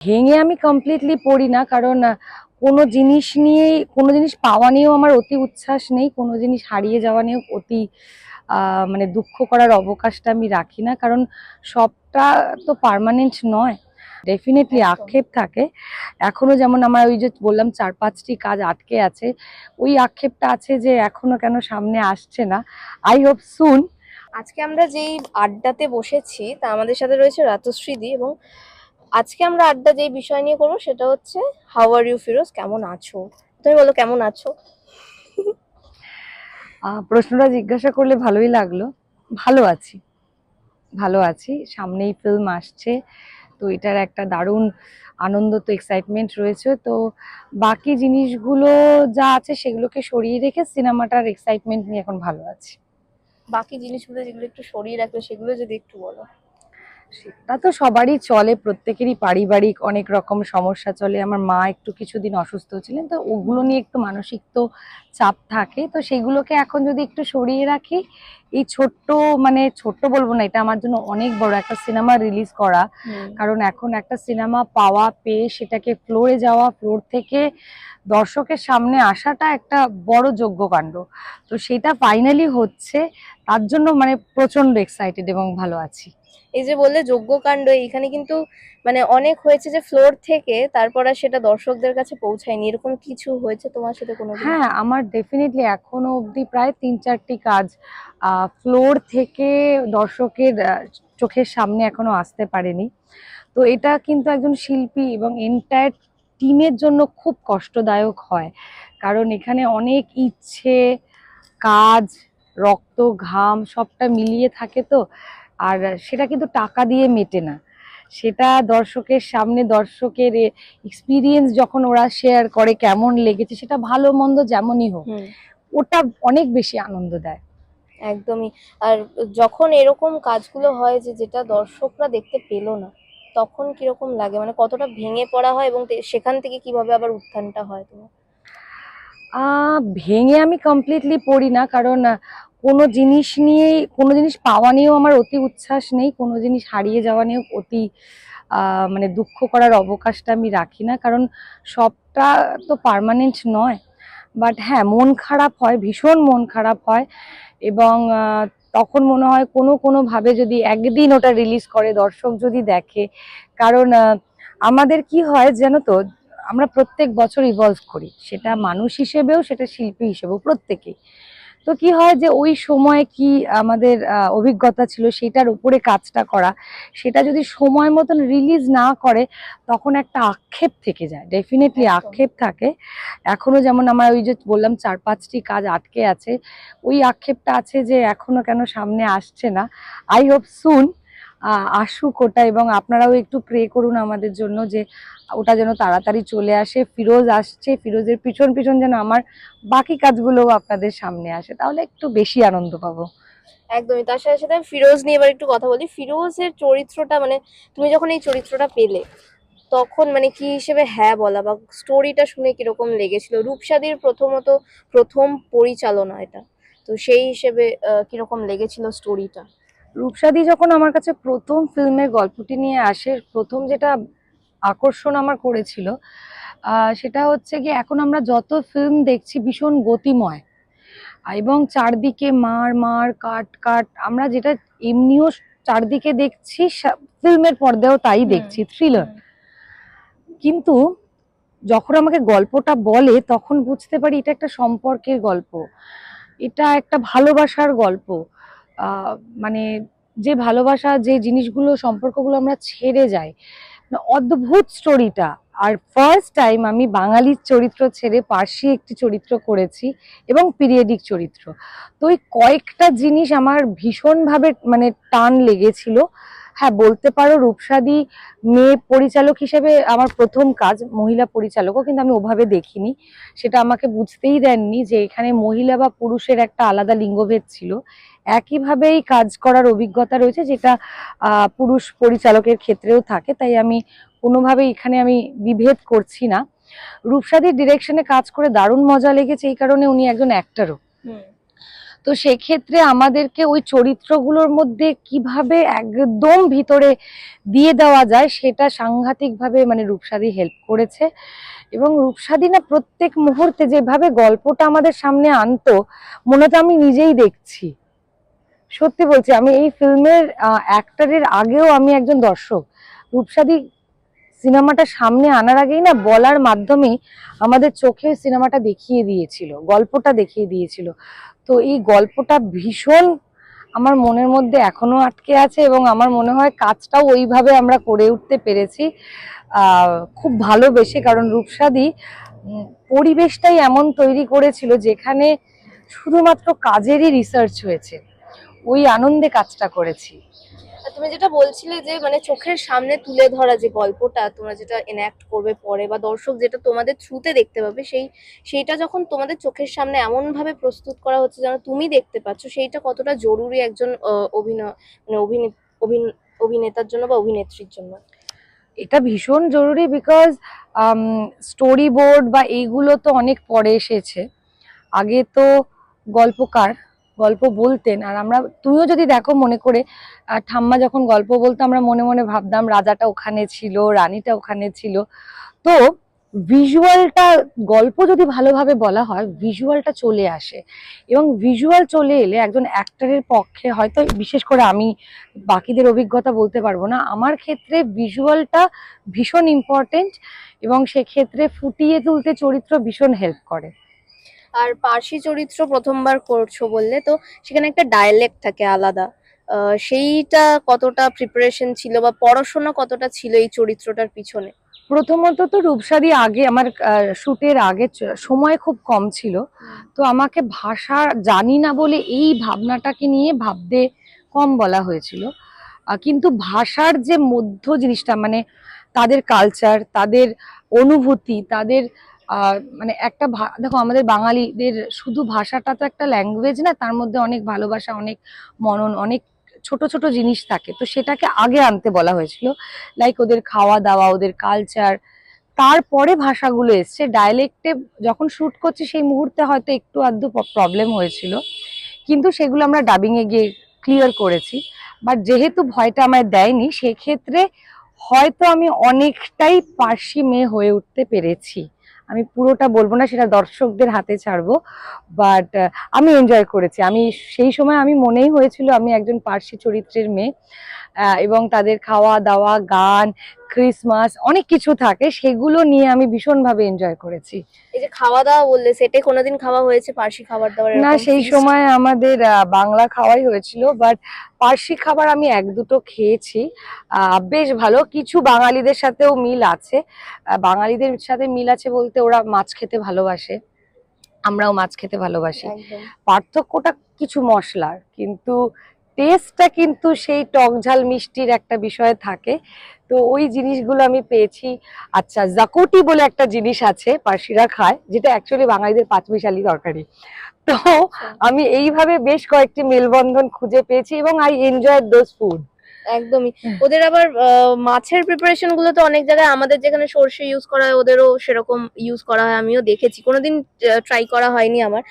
ভেঙে আমি কমপ্লিটলি পড়ি না কারণ কোনো জিনিস নিয়ে কোনো জিনিস পাওয়া নিয়েও আমার অতি উচ্ছ্বাস নেই কোনো জিনিস হারিয়ে যাওয়া নিয়েও অতি মানে দুঃখ করার অবকাশটা আমি রাখি না কারণ সবটা তো পার্মানেন্ট নয়। ডেফিনেটলি আক্ষেপ থাকে। এখনও যেমন আমার ওই যে বললাম চার পাঁচটি কাজ আটকে আছে ওই আক্ষেপটা আছে যে এখনও কেন সামনে আসছে না। আই হোপ সুন আজকে আমরা যেই আড্ডাতে বসেছি তা আমাদের সাথে রয়েছে রাতশ্রীদি এবং আজকে আমরা আড্ডা যেই বিষয় নিয়ে করব সেটা হচ্ছে হাউ আর ইউ ফিরোজ? কেমন আছো? তুমি বলো কেমন আছো? প্রশ্নটা জিজ্ঞাসা করলে ভালোই লাগল। ভালো আছি। ভালো আছি। সামনেই ফিল্ম আসছে তো এটার একটা দারুণ আনন্দ তো এক্সাইটমেন্ট রয়েছে। তো বাকি জিনিসগুলো যা আছে সেগুলোকে সরিয়ে রেখে সিনেমাটার এক্সাইটমেন্ট নিয়ে এখন ভালো আছি। বাকি জিনিসগুলো যেগুলো একটু সরিয়ে রাখলে সেগুলো যদি একটু বলো। সেটা তো সবারই চলে, প্রত্যেকেরই পারিবারিক অনেক রকম সমস্যা চলে। আমার মা একটু কিছুদিন অসুস্থ ছিলেন, তো ওগুলো নিয়ে একটু মানসিক তো চাপ থাকে। তো সেগুলোকে এখন যদি একটু সরিয়ে রাখি এই ছোট্ট মানে ছোট্ট বলব না এটা আমার জন্য অনেক বড় একটা সিনেমা রিলিজ করা। কারণ এখন একটা সিনেমা পাওয়া পেয়ে সেটাকে ফ্লোরে যাওয়া ফ্লোর থেকে দর্শকের সামনে আসাটা একটা বড় যোগ্য কাণ্ড তো সেটা ফাইনালি হচ্ছে তার জন্য মানে প্রচণ্ড এক্সাইটেড এবং ভালো আছি। এই যে বললে যজ্ঞকাণ্ড এইখানে কিন্তু মানে অনেক হয়েছে যে ফ্লোর থেকে তারপর আর সেটা দর্শকদের কাছে পৌঁছায়নি। এরকম কিছু হয়েছে তোমার সাথে কোনো হ্যাঁ আমার ডেফিনেটলি এখনও অবধি প্রায় তিন চারটি কাজ ফ্লোর থেকে দর্শকের চোখের সামনে এখনও আসতে পারেনি। তো এটা কিন্তু একজন শিল্পী এবং এন্টায়ার টিমের জন্য খুব কষ্টদায়ক হয়। কারণ এখানে অনেক ইচ্ছে, কাজ, রক্ত, ঘাম সবটা মিলিয়ে থাকে তো। আর সেটা কিন্তু টাকা দিয়ে মেটে না। সেটা দর্শকের সামনে দর্শকের এক্সপিরিয়েন্স যখন ওরা শেয়ার করে কেমন লেগেছে সেটা ভালো মন্দ যেমনই হোক ওটা অনেক বেশি আনন্দ দেয়। একদমই। আর যখন এরকম কাজগুলো হয় যে যেটা দর্শকরা দেখতে পেল না তখন কীরকম লাগে? মানে কতটা ভেঙে পড়া হয় এবং সেখান থেকে কীভাবে আবার উত্থানটা হয় তোমার? ভেঙে আমি কমপ্লিটলি পড়ি না কারণ কোনো জিনিস নিয়ে কোনো জিনিস পাওয়া নিয়েও আমার অতি উচ্ছ্বাস নেই, কোনো জিনিস হারিয়ে যাওয়া নিয়েও অতি মানে দুঃখ করার অবকাশটা আমি রাখি না, কারণ সবটা তো পার্মানেন্ট নয়। বাট হ্যাঁ মন খারাপ হয়, ভীষণ মন খারাপ হয়, এবং তখন মনে হয় কোনো কোনো ভাবে যদি একদিন ওটা রিলিজ করে, দর্শক যদি দেখে, কারণ আমাদের কি হয় জানো তো, আমরা প্রত্যেক বছর ইভলভ করি, সেটা মানুষ হিসেবেও, সেটা শিল্পী হিসেবেও, প্রত্যেকেই। তো কি হয় যে ওই সময় কি আমাদের অভিজ্ঞতা ছিল সেটার উপরে কাজটা করা সেটা যদি সময় মতন রিলিজ না করে তখন একটা আক্ষেপ থেকে যায়। ডেফিনেটলি আক্ষেপ থাকে। এখনও যেমন আমার ওই যে বললাম চার পাঁচটি কাজ আটকে আছে ওই আক্ষেপটা আছে যে এখনও কেন সামনে আসছে না। আই হোপ সুন আসুক ওটা এবং আপনারাও একটু প্রে করুন আমাদের জন্য যে ওটা যেন তাড়াতাড়ি চলে আসে, ফিরোজ আসছে, ফিরোজের পিছন পিছন যেন আমার বাকি কাজগুলোও আপনাদের সামনে আসে, তাহলে একটু বেশি আনন্দ পাবো। একদমই, তার সাথে সাথে ফিরোজ নিয়ে এবার একটু কথা বলি। ফিরোজের চরিত্রটা মানে তুমি যখন এই চরিত্রটা পেলে, তখন মানে কি হিসেবে হ্যাঁ বলা বা স্টোরিটা শুনে কীরকম লেগেছিল? রূপসাদির প্রথমত প্রথম পরিচালনা এটা, তো সেই হিসেবে কীরকম লেগেছিল স্টোরিটা রূপসাদি যখন আমার কাছে প্রথম ফিল্মের গল্পটি নিয়ে আসে প্রথম যেটা আকর্ষণ আমার করেছিল সেটা হচ্ছে কি এখন আমরা যত ফিল্ম দেখছি ভীষণ গতিময়। এবং চারদিকে মার মার কাট কাট আমরা যেটা এমনিও চারদিকে দেখছি ফিল্মের পর্দাও তাই দেখছি থ্রিলার কিন্তু যখন আমাকে গল্পটা বলে তখন বুঝতে পারি এটা একটা সম্পর্কের গল্প। এটা একটা ভালোবাসার গল্প। মানে যে ভালোবাসা, যে জিনিসগুলো, সম্পর্কগুলো আমরা ছেড়ে যাই। অদ্ভুত স্টোরিটা আর ফার্স্ট টাইম আমি বাঙালির চরিত্র ছেড়ে পার্সি একটি চরিত্র করেছি এবং পিরিয়ডিক চরিত্র। তো ওই কয়েকটা জিনিস আমার ভীষণভাবে মানে টান লেগেছিল। হ্যাঁ বলতে পারো রূপসাদি মেয়ে পরিচালক হিসেবে আমার প্রথম কাজ মহিলা পরিচালকও, কিন্তু আমি ওভাবে দেখিনি। সেটা আমাকে বুঝতেই দেননি যে এখানে মহিলা বা পুরুষের একটা আলাদা লিঙ্গভেদ ছিল। একইভাবেই কাজ করার অভিজ্ঞতা রয়েছে যেটা পুরুষ পরিচালকের ক্ষেত্রেও থাকে, তাই আমি কোনোভাবেই এখানে আমি বিভেদ করছি না। রূপসাদির ডিরেকশনে কাজ করে দারুণ মজা লেগেছে, এই কারণে উনি একজন অ্যাক্টারও তো সেক্ষেত্রে আমাদেরকে ওই চরিত্রগুলোর মধ্যে কীভাবে একদম ভিতরে দিয়ে দেওয়া যায়, সেটা সাংঘাতিকভাবে মানে রূপসাদি হেল্প করেছে। এবং রূপসাদি না প্রত্যেক মুহূর্তে যেভাবে গল্পটা আমাদের সামনে আনতো, মনে হতো আমি নিজেই দেখছি। সত্যি বলছি, আমি এই ফিল্মের অ্যাক্টারের আগেও আমি একজন দর্শক। রূপসাদি সিনেমাটা সামনে আনার আগেই না বলার মাধ্যমেই আমাদের চোখে সিনেমাটা দেখিয়ে দিয়েছিল, গল্পটা দেখিয়ে দিয়েছিল। তো এই গল্পটা ভীষণ আমার মনের মধ্যে এখনও আটকে আছে এবং আমার মনে হয় কাজটাও ওইভাবে আমরা করে উঠতে পেরেছি। খুব ভালোবেসে, কারণ রূপসাদি পরিবেশটাই এমন তৈরি করেছিল যেখানে শুধুমাত্র কাজেরই রিসার্চ হয়েছে। ওই আনন্দে কাজটা করেছি। তুমি যেটা বলছিলে যে মানে চোখের সামনে তুলে ধরা যে গল্পটা, তোমরা যেটা এনঅ্যাক্ট করবে পরে বা দর্শক যেটা তোমাদের থ্রুতে দেখতে পাবে, সেই, সেইটা যখন তোমাদের চোখের সামনে এমন ভাবে প্রস্তুত করা হচ্ছে যেন তুমি দেখতে পাচ্ছ, সেইটা কতটা জরুরি একজন অভিনয় মানে অভিন- অভিনেতার জন্য বা অভিনেত্রীর জন্য? এটা ভীষণ জরুরি বিকজ স্টোরি বোর্ড বা এইগুলো তো অনেক পরে এসেছে। আগে তো গল্পকার গল্প বলতেন। আর আমরা তুমিও যদি দেখো মনে করে আহ, ঠাম্মা যখন গল্প বলতো আমরা মনে মনে ভাবতাম রাজাটা ওখানে ছিল রানীটা ওখানে ছিল। তো ভিজুয়ালটা গল্প যদি ভালোভাবে বলা হয় ভিজুয়ালটা চলে আসে। এবং ভিজুয়াল চলে এলে একজন অ্যাক্টরের পক্ষে হয়তো বিশেষ করে আমি বাকিদের অভিজ্ঞতা বলতে পারব না আমার ক্ষেত্রে ভিজুয়ালটা ভীষণ ইম্পর্টেন্ট এবং সেক্ষেত্রে ফুটিয়ে তুলতে চরিত্র ভীষণ হেল্প করে। আর পার্সি চরিত্র প্রথমবার করছ বললে তো সেখানে একটা ডায়ালেক্ট থাকে আলাদা। সেইটা কতটা প্রিপারেশন ছিল বা পড়াশোনা কতটা ছিল এই চরিত্রটার পিছনে? প্রথমত তো রূপসাদি আগে আমার শুটের আগে সময় খুব কম ছিল। তো আমাকে ভাষা জানি না বলে এই ভাবনাটাকে নিয়ে ভাবতে কম বলা হয়েছিল। কিন্তু ভাষার যে মধ্য জিনিসটা মানে তাদের কালচার তাদের অনুভূতি তাদের মানে একটা দেখো আমাদের বাঙালিদের শুধু ভাষাটা তো একটা ল্যাঙ্গুয়েজ না, তার মধ্যে অনেক ভালোবাসা, অনেক মনন, অনেক ছোট ছোট জিনিস থাকে। তো সেটাকে আগে আনতে বলা হয়েছিল। লাইক ওদের খাওয়া দাওয়া, ওদের কালচার তারপরে ভাষাগুলো এসছে। ডায়ালেক্টে যখন শ্যুট করছি, সেই মুহূর্তে হয়তো একটু আধটু প্রবলেম হয়েছিল। কিন্তু সেগুলো আমরা ডাবিংয়ে গিয়ে ক্লিয়ার করেছি। বাট যেহেতু ভয়টা আমায় দেয়নি, সেক্ষেত্রে হয়তো আমি অনেকটাই পার্সি মেয়ে হয়ে উঠতে পেরেছি। আমি পুরোটা বলব না, সেটা দর্শকদের হাতে ছাড়বো। বাট আমি এনজয় করেছি। আমি সেই সময় আমি মনেই হয়েছিল আমি একজন পার্সি চরিত্রের মেয়ে। এবং তাদের খাওয়া দাওয়া গান ক্রিসমাস অনেক কিছু থাকে সেগুলো নিয়ে আমি ভীষণভাবে এনজয় করেছি। এই যে খাওয়া দাওয়া বললে সেটে কোনোদিন খাওয়া হয়েছে পার্সি খাবার দাবার না সেই সময় আমাদের বাংলা খাওয়াই হয়েছিল বাট পার্সি খাবার আমি এক দুটো খেয়েছি। আহ, বেশ ভালো কিছু বাঙালিদের সাথেও মিল আছে। বাঙালিদের সাথে মিল আছে বলতে ওরা মাছ খেতে ভালোবাসে আমরাও মাছ খেতে ভালোবাসি। পার্থক্যটা কিছু মশলার কিন্তু টেস্টটা কিন্তু সেই টক ঝাল মিষ্টির একটা বিষয় থাকে। তো ওই জিনিসগুলো আমি পেয়েছি। আচ্ছা জাকুটি বলে একটা জিনিস আছে পার্সিরা খায় যেটা অ্যাকচুয়ালি বাঙালিদের পাঁচমিশালি দরকারি তো আমি এইভাবে বেশ কয়েকটি মেলবন্ধন খুঁজে পেয়েছি এবং আই এনজয় দোজ ফুড একদমই। ওদের আবার মাছের প্রিপারেশনগুলো তো অনেক জায়গায় আমাদের যেখানে সর্ষে ইউজ করা হয় ওদেরও সেরকম ইউজ করা হয় আমিও দেখেছি। কোনোদিন ট্রাই করা হয়নি আমার।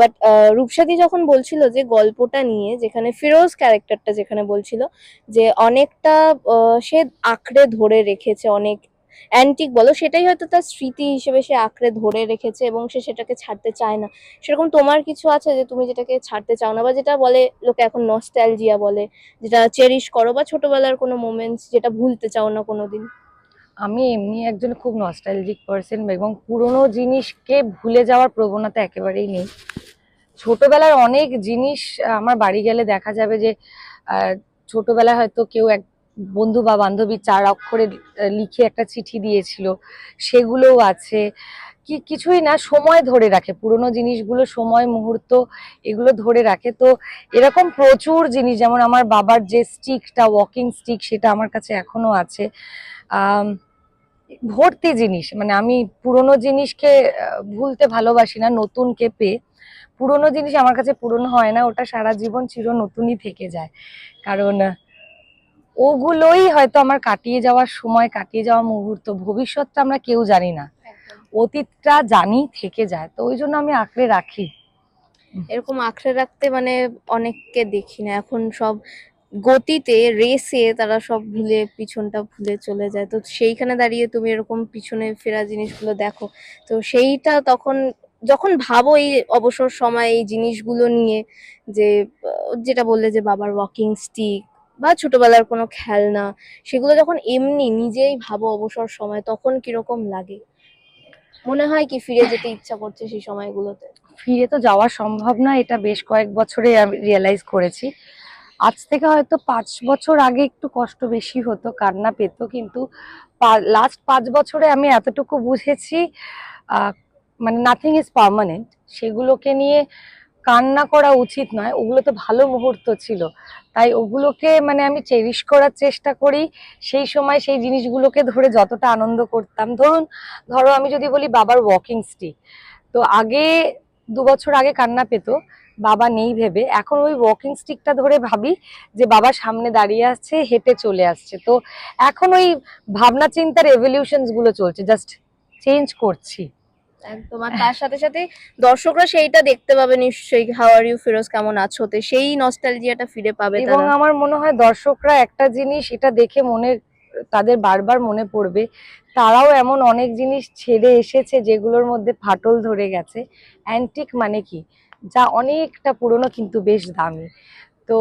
বাট রূপসাদি যখন বলছিল যে গল্পটা নিয়ে যেখানে ফিরোজ ক্যারেক্টারটা যেখানে বলছিল যে অনেকটা আহ, সে আঁকড়ে ধরে রেখেছে অনেক অ্যান্টিক বলো, সেটাই হয়তো তার স্মৃতি হিসেবে সে আঁকড়ে ধরে রেখেছে এবং সে সেটাকে ছাড়তে চায় না। সেরকম তোমার কিছু আছে যে তুমি যেটাকে ছাড়তে চাও না? বা যেটা বলে লোকে এখন নস্টালজিয়া বলে, যেটা চেরিশ করো বা ছোটবেলার কোনো মোমেন্টস যেটা ভুলতে চাও না কোনোদিন? আমি এমনি একজন খুব নস্টালজিক পার্সন এবং পুরোনো জিনিসকে ভুলে যাওয়ার প্রবণতা একেবারেই নেই। ছোটবেলার অনেক জিনিস আমার বাড়ি গেলে দেখা যাবে যে ছোটবেলায় হয়তো কেউ এক বন্ধু বা বান্ধবী চার অক্ষরে লিখে একটা চিঠি দিয়েছিল, সেগুলোও আছে। কি, কিছুই না, সময় ধরে রাখে। পুরোনো জিনিসগুলো, সময়, মুহূর্ত, এগুলো ধরে রাখে। তো এরকম প্রচুর জিনিস, যেমন আমার বাবার যে স্টিকটা ওয়াকিং স্টিক সেটা আমার কাছে এখনও আছে। ভর্তি জিনিস মানে আমি পুরোনো জিনিসকে ভুলতে ভালোবাসি না, নতুনকে পেয়ে। পুরনো জিনিস আমার কাছে পুরনো হয় না, ওটা সারা জীবন চির নতুনই থেকে যায়। কারণ ওগুলোই হয়তো আমার কাটিয়ে যাওয়ার সময় কাটিয়ে যাওয়া মুহূর্ত ভবিষ্যৎটা আমরা কেউ জানি না। অতীতটা জানি থেকে যায় তো ওই জন্য আমি আঁকড়ে রাখি। এরকম আঁকড়ে রাখতে মানে অনেককে দেখি না। এখন সব গতিতে রেসে তারা সব ভুলে পিছনটা ভুলে চলে যায়। তো সেইখানে দাঁড়িয়ে তুমি এরকম পিছনে ফেরা জিনিসগুলো দেখো। তো সেইটা তখন যখন ভাবো এই অবসর সময় এই জিনিসগুলো নিয়ে যে যেটা বললে যে বাবার ওয়াকিং স্টিক বা ছোটবেলার কোনো খেলনা, সেগুলো যখন এমনি নিজেই ভাবো অবসর সময়, তখন কীরকম লাগে? মনে হয় কি ফিরে যেতে ইচ্ছা করছে সেই সময়গুলোতে? ফিরে তো যাওয়া সম্ভব না, এটা বেশ কয়েক বছরে আমি রিয়েলাইজ করেছি। আজ থেকে হয়তো পাঁচ বছর আগে একটু কষ্ট বেশি হতো, কান্না পেত, কিন্তু লাস্ট পাঁচ বছরে আমি এতটুকু বুঝেছি মানে নাথিং ইজ পারমানেন্ট সেগুলোকে নিয়ে কান্না করা উচিত নয়, ওগুলো তো ভালো মুহূর্ত ছিল। তাই ওগুলোকে মানে আমি চেরিশ করার চেষ্টা করি, সেই সময় সেই জিনিসগুলোকে ধরে যতটা আনন্দ করতাম। ধরুন, ধরো আমি যদি বলি বাবার ওয়াকিং স্টিক তো আগে, দু বছর আগে কান্না পেত, বাবা নেই ভেবে। এখন ওই ওয়াকিং স্টিকটা ধরে ভাবি যে বাবা সামনে দাঁড়িয়ে আসছে হেঁটে চলে আসছে। তো এখন ওই ভাবনা চিন্তার এভলিউশনসগুলো চলছে জাস্ট চেঞ্জ করছি। একদম। আর তার সাথে সাথে দর্শকরা সেইটা দেখতে পাবে নিশ্চয়ই হাউ আর ইউ ফিরোজ কেমন আছো? তো সেই নস্টালজিয়াটা ফিরে পাবে এবং আমার মনে হয় দর্শকরা একটা জিনিস এটা দেখে মনে তাদের বারবার মনে পড়বে তারাও এমন অনেক জিনিস ছেড়ে এসেছে যেগুলোর মধ্যে ফাটল ধরে গেছে। অ্যান্টিক মানে কি? যা অনেকটা পুরনো কিন্তু বেশ দামি। তো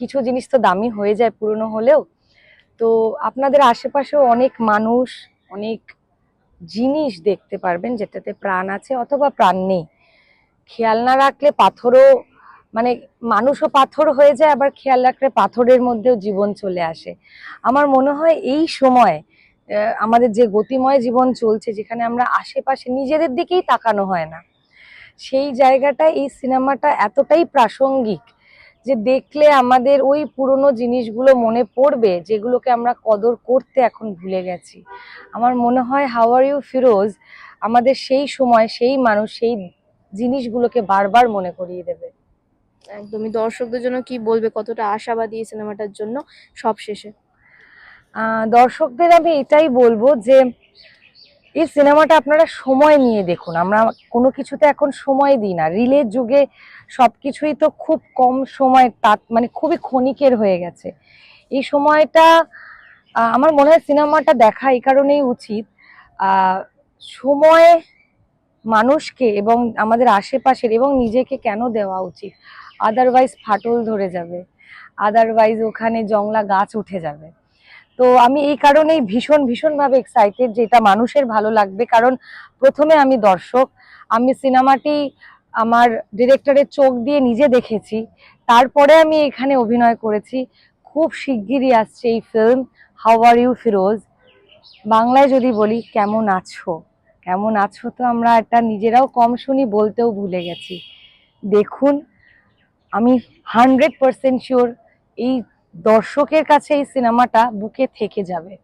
কিছু জিনিস তো দামি হয়ে যায় পুরনো হলেও। তো আপনাদের আশেপাশেও অনেক মানুষ অনেক জিনিস দেখতে পারবেন যেটাতে প্রাণ আছে অথবা প্রাণ নেই। খেয়াল না রাখলে পাথরও মানে মানুষও পাথর হয়ে যায়, আবার খেয়াল রাখলে পাথরের মধ্যেও জীবন চলে আসে। আমার মনে হয় এই সময় আমাদের যে গতিময় জীবন চলছে, যেখানে আমরা আশেপাশে নিজেদের দিকেই তাকানো হয় না, সেই জায়গাটায় এই সিনেমাটা এতটাই প্রাসঙ্গিক যে দেখলে আমাদের ওই পুরনো জিনিসগুলো মনে পড়বে যেগুলোকে আমরা কদর করতে এখন ভুলে গেছি। আমার মনে হয় হাওয়ার ইউ ফিরোজ আমাদের সেই সময় সেই মানুষ সেই জিনিসগুলোকে বারবার মনে করিয়ে দেবে। একদমই। দর্শকদের জন্য কি বলবে? কতটা আশাবাদী এই সিনেমাটার জন্য সব শেষে দর্শকদের আমি এটাই বলব যে এই সিনেমাটা আপনারা সময় নিয়ে দেখুন। আমরা কোনো কিছুতে এখন সময় দিই না। রিলের যুগে সব কিছুই তো খুব কম সময় তাৎ মানে খুবই ক্ষণিকের হয়ে গেছে। এই সময়টা আমার মনে হয় সিনেমাটা দেখা এই কারণেই উচিত। সময় মানুষকে এবং আমাদের আশেপাশের এবং নিজেকে কেন দেওয়া উচিত? আদারওয়াইজ ফাটল ধরে যাবে। আদারওয়াইজ ওখানে জংলা গাছ উঠে যাবে। তো আমি এই কারণেই ভীষণ, ভীষণভাবে এক্সাইটেড যে এটা মানুষের ভালো লাগবে। কারণ প্রথমে আমি দর্শক, আমি সিনেমাটি আমার ডিরেক্টরের চোখ দিয়ে নিজে দেখেছি। তারপরে আমি এখানে অভিনয় করেছি। খুব শিগগিরই আসছে এই film how are you Firoz বাংলায় যদি বলি, কেমন আছো? কেমন আছো তো আমরা এটা নিজেরাও কম শুনি, বলতেও ভুলে গেছি। দেখুন, আমি হান্ড্রেড পার্সেন্ট শিওর এই দর্শকের কাছে এই সিনেমাটা বুকে থেকে যাবে।